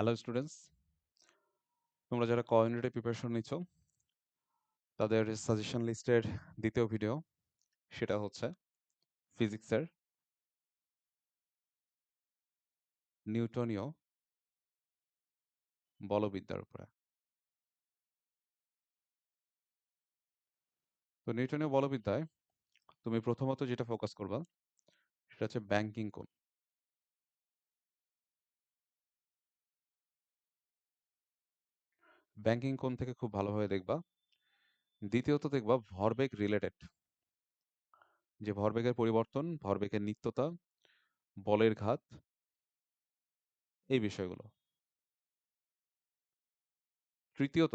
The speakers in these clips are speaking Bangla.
হ্যালো স্টুডেন্টস তোমরা যারা ক প্রিপারেশন নিচ্ছ, তাদের সাজেশন লিস্টের দ্বিতীয় ভিডিও সেটা হচ্ছে ফিজিক্সের নিউটনীয় বলবিদ্যার উপরে। তো নিউটনীয় বলবিদ্যায় তুমি প্রথমত যেটা ফোকাস করবা, সেটা হচ্ছে ব্যাংকিং কোণ। ব্যাংকিং কোণ থেকে খুব ভালোভাবে দেখবা? দ্বিতীয়ত দেখবা ভরবেগ রিলেটেড যে ভরবেগের পরিবর্তন, ভরবেগের নিত্যতা, বলের ঘাত, এই বিষয়গুলো। তৃতীয়ত,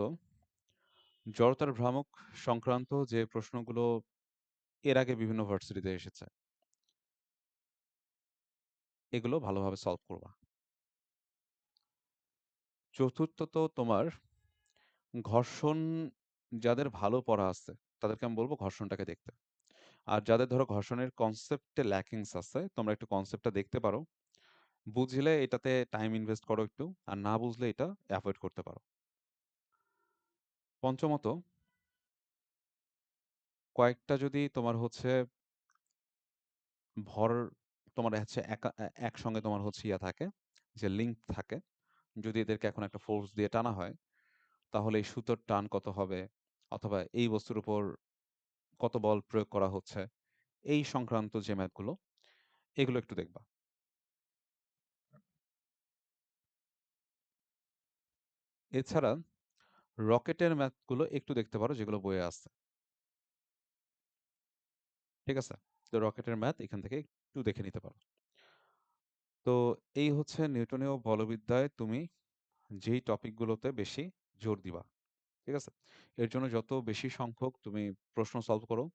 জড়তার ভ্রামক সংক্রান্ত যে প্রশ্নগুলো এর আগে বিভিন্ন ভার্সিটিতে এসেছে। এগুলো ভালোভাবে সলভ করবা। চতুর্থত তোমার ঘর্ষণ যাদের ভালো পড়া আছে, তাদেরকে আমি বলব ঘর্ষণটাকে দেখতে। আর যাদের ধরো ঘর্ষণের কনসেপ্টে ল্যাকিংস আছে, তোমরা একটু কনসেপ্টটা দেখতে পারো। বুঝলে এটাতে টাইম ইনভেস্ট করো একটু, আর না বুঝলে এটা অ্যাভয়েড করতে পারো। পঞ্চমত, কয়েকটা যদি তোমার হচ্ছে ভর তোমার হচ্ছে একা একসঙ্গে তোমার হচ্ছে ইয়া থাকে, যে লিঙ্ক থাকে, যদি এদেরকে এখন একটা ফোর্স দিয়ে টানা হয় তাহলে এই সুতোর টান কত হবে? অথবা এই বস্তুর উপর কত বল প্রয়োগ করা হচ্ছে? এই সংক্রান্ত যে ম্যাথগুলো, এগুলো একটু দেখবা। এছাড়া রকেটের ম্যাথগুলো একটু দেখতে পারো, যেগুলো বইয়ে আছে। ঠিক আছে? তো রকেটের ম্যাথ এখান থেকে একটু দেখে নিতে পারো। তো এই হচ্ছে নিউটনীয় বলবিদ্যায় তুমি যেই টপিকগুলোতে বেশি জোর দিবা। ঠিক আছে? এর জন্য যত বেশি সংখ্যক তুমি প্রশ্ন সলভ করো,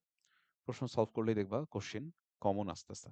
প্রশ্ন সলভ করলেই দেখবা কোশ্চিন কমন আসতেছে।